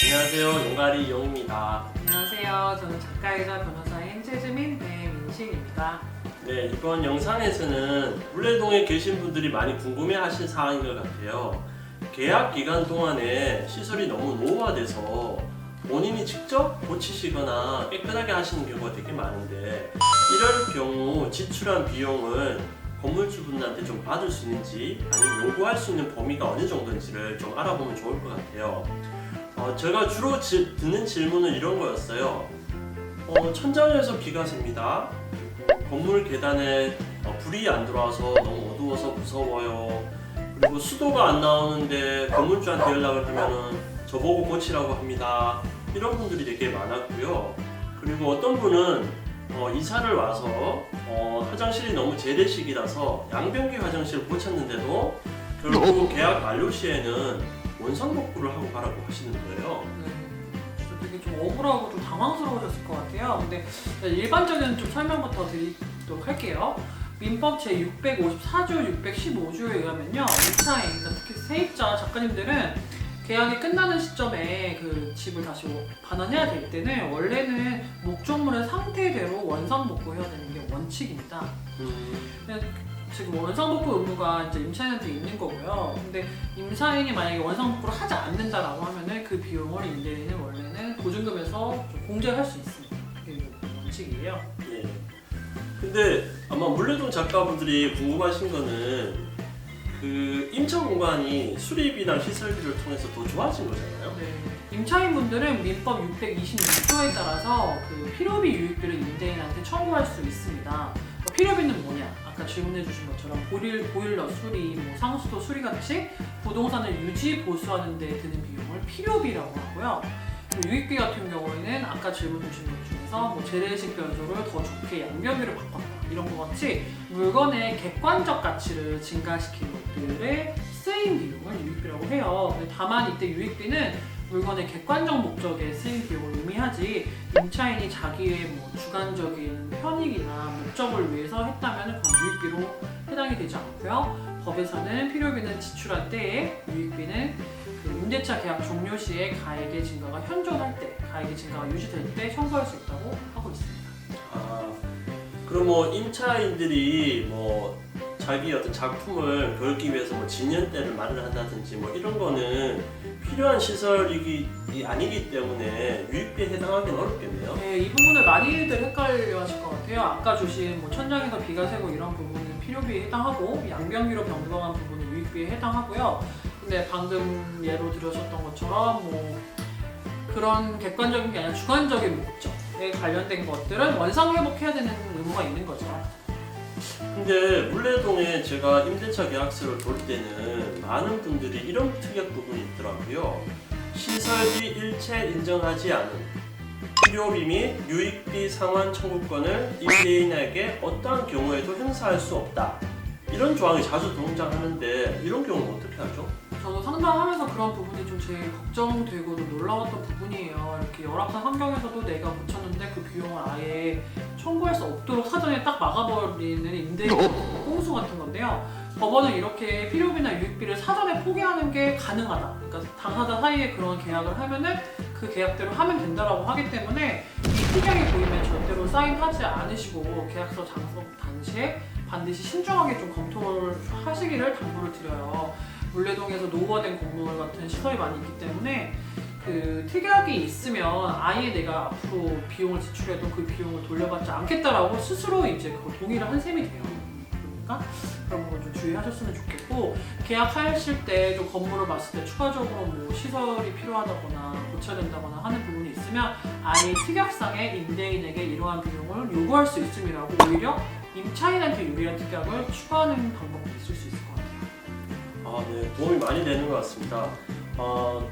안녕하세요. 용가리 용입니다. 안녕하세요. 저는 작가이자 변호사인 최지민 배민식입니다. 네, 이번 영상에서는 물레동에 계신 분들이 많이 궁금해하신 사항인 것 같아요. 계약 기간 동안에 시설이 너무 노후화돼서 본인이 직접 고치시거나 깨끗하게 하시는 경우가 되게 많은데 이럴 경우 지출한 비용을 건물주분들한테 좀 받을 수 있는지 아니면 요구할 수 있는 범위가 어느 정도인지를 좀 알아보면 좋을 것 같아요. 어, 제가 주로 지- 듣는 질문은 이런 거였어요. 어, 천장에서 비가 셉니다. 건물 계단에 어, 불이 안 들어와서 너무 어두워서 무서워요. 그리고 수도가 안 나오는데 건물주한테 연락을 하면은 저보고 고치라고 합니다. 이런 분들이 되게 많았고요. 그리고 어떤 분은 어, 이사를 와서 어, 화장실이 너무 재래식이라서 양변기 화장실을 고쳤는데도 결국 계약 만료 시에는 원상 복구를 하고 가라고 하시는 거예요. 네, 되게 좀 억울하고 좀 당황스러우셨을 것 같아요. 근데 일반적인 좀 설명부터 드리도록 할게요. 민법 제 654조, 615조에 의하면요, 임차인, 그러니까 특히 세입자 작가님들은 계약이 끝나는 시점에 그 집을 다시 반환해야 될 때는 원래는 목적물의 상태대로 원상 복구해야 되는 게 원칙입니다. 지금 원상복구 의무가 이제 임차인한테 있는 거고요. 근데 임차인이 만약에 원상복구를 하지 않는다라고 하면은 그 비용을 임대인은 원래는 보증금에서 좀 공제할 수 있습니다. 그게 원칙이에요. 예. 근데 아마 물레동 작가분들이 궁금하신 거는 그 임차 공간이 수리비나 시설비를 통해서 더 좋아진 거잖아요. 네. 임차인분들은 민법 626조에 따라서 그 필요비 유익비를 임대인한테 청구할 수 있습니다. 뭐 필요비는 뭐냐? 아까 질문해주신 것처럼 보일, 보일러 수리, 뭐 상수도 수리 같이 부동산을 유지 보수하는 데 드는 비용을 필요비라고 하고요. 그 유익비 같은 경우에는 아까 질문 주신 것 중에서 뭐 재래식 변소를 더 좋게 양변기를 바꿨다 이런 것 같이 물건의 객관적 가치를 증가시키는 것들의 쓰임 비용을 유익비라고 해요. 다만 이때 유익비는 물건의 객관적 목적에 쓰인 비용을 의미하지 임차인이 자기의 뭐 주관적인 편익이나 목적을 위해서 했다면 그건 유익비로 해당이 되지 않고요. 법에서는 필요비는 지출할 때에 유익비는 그 임대차 계약 종료 시에 가액의 증가가 현존할 때, 가액의 증가가 유지될 때 청구할 수 있다고 하고 있습니다. 아, 그럼 뭐 임차인들이 뭐 자기 어떤 작품을 걸기 위해서 뭐 진연대를 마련을 한다든지 뭐 이런 거는 필요한 시설이 아니기 때문에 유익비에 해당하기는 어렵겠네요. 네, 이 부분을 많이들 헷갈려 하실 것 같아요. 아까 주신 뭐 천장에서 비가 새고 이런 부분은 필요비에 해당하고 양변기로 변경한 부분은 유익비에 해당하고요. 근데 방금 예로 들으셨던 것처럼 뭐 그런 객관적인 게 아니라 주관적인 목적에 관련된 것들은 원상 회복해야 되는 의무가 있는 거죠. 근데 물레동에 제가 임대차 계약서를 볼 때는 많은 분들이 이런 특약 부분이 있더라고요. 시설비 일체 인정하지 않은 필요비 및 유익비 상환 청구권을 임대인에게 어떠한 경우에도 행사할 수 없다. 이런 조항이 자주 등장하는데 이런 경우는 어떻게 하죠? 저도 상담하면서 그런 부분이 좀 제일 걱정되고 좀 놀라웠던 부분이에요. 이렇게 열악한 환경에서도 내가 고쳤는데 그 비용을 아예 청구할 수 없도록 사전에 딱 막아버리는 임대인 꼼수 같은 건데요. 법원은 이렇게 필요비나 유익비를 사전에 포기하는 게 가능하다. 그러니까 당사자 사이에 그런 계약을 하면은 그 계약대로 하면 된다라고 하기 때문에 이 특약이 보이면 절대로 사인하지 않으시고 계약서 장소 당시에 반드시 신중하게 좀 검토를 하시기를 당부를 드려요. 물레동에서 노후화된 건물 같은 시설이 많이 있기 때문에 그 특약이 있으면 아예 내가 앞으로 비용을 지출해도 그 비용을 돌려받지 않겠다라고 스스로 이제 그걸 동의를 한 셈이 돼요. 그러니까 그런 부분 좀 주의하셨으면 좋겠고 계약하실 때 좀 건물을 봤을 때 추가적으로 뭐 시설이 필요하다거나 고쳐야 된다거나 하는 부분이 있으면 아예 특약상에 임대인에게 이러한 비용을 요구할 수 있음이라고 오히려 임차인한테 유리한 특약을 추가하는 방법도 있을 수 있을 것 같아요. 아, 네, 도움이 많이 되는 것 같습니다. 어,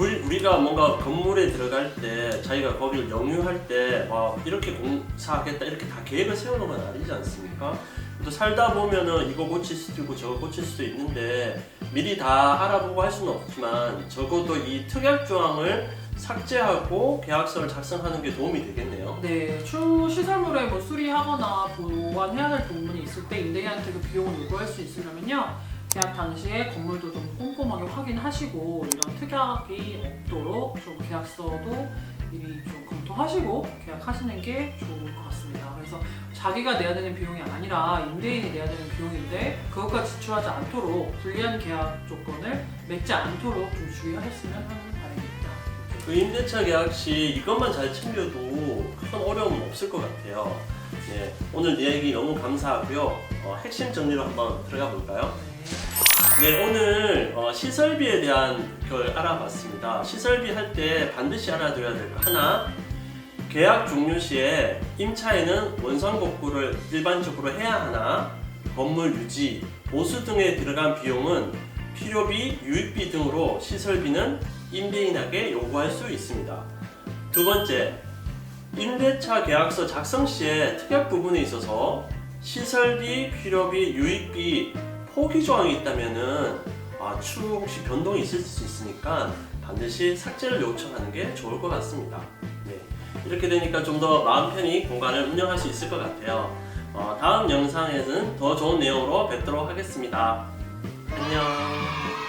물, 우리가 뭔가 건물에 들어갈 때 자기가 거기를 영유할 때 와, 이렇게 공사하겠다 이렇게 다 계획을 세우는 건 아니지 않습니까? 또 살다 보면은 이거 고칠 수도 있고 저거 고칠 수도 있는데 미리 다 알아보고 할 수는 없지만 적어도 이 특약 조항을 삭제하고 계약서를 작성하는 게 도움이 되겠네요. 네, 추 시설물에 뭐 수리하거나 보완해야 될 부분이 있을 때 임대인한테 그 비용을 요구할 수 있으려면요. 계약 당시에 건물도 좀 꼼꼼하게 확인하시고 이런 특약이 없도록 좀 계약서도 미리 좀 검토하시고 계약하시는 게 좋을 것 같습니다. 그래서 자기가 내야 되는 비용이 아니라 임대인이 내야 되는 비용인데 그것까지 지출하지 않도록 불리한 계약 조건을 맺지 않도록 좀 주의하셨으면 하는 바람입니다. 그 임대차 계약 시 이것만 잘 챙겨도 큰 어려움은 없을 것 같아요. 네, 오늘 이야기 너무 감사하고요. 어, 핵심 정리로 한번 들어가 볼까요? 네, 오늘 어, 시설비에 대한 걸 알아봤습니다. 시설비 할 때 반드시 알아둬야 될 거 하나, 계약 종료 시에 임차에는 원상 복구를 일반적으로 해야 하나, 건물 유지, 보수 등에 들어간 비용은 필요비, 유익비 등으로 시설비는 임대인에게 요구할 수 있습니다. 두 번째, 임대차 계약서 작성 시에 특약 부분에 있어서 시설비, 필요비, 유익비 포기 조항이 있다면은 아, 추후 혹시 변동이 있을 수 있으니까 반드시 삭제를 요청하는 게 좋을 것 같습니다. 네, 이렇게 되니까 좀 더 마음 편히 공간을 운영할 수 있을 것 같아요. 어, 다음 영상에는 더 좋은 내용으로 뵙도록 하겠습니다. 안녕.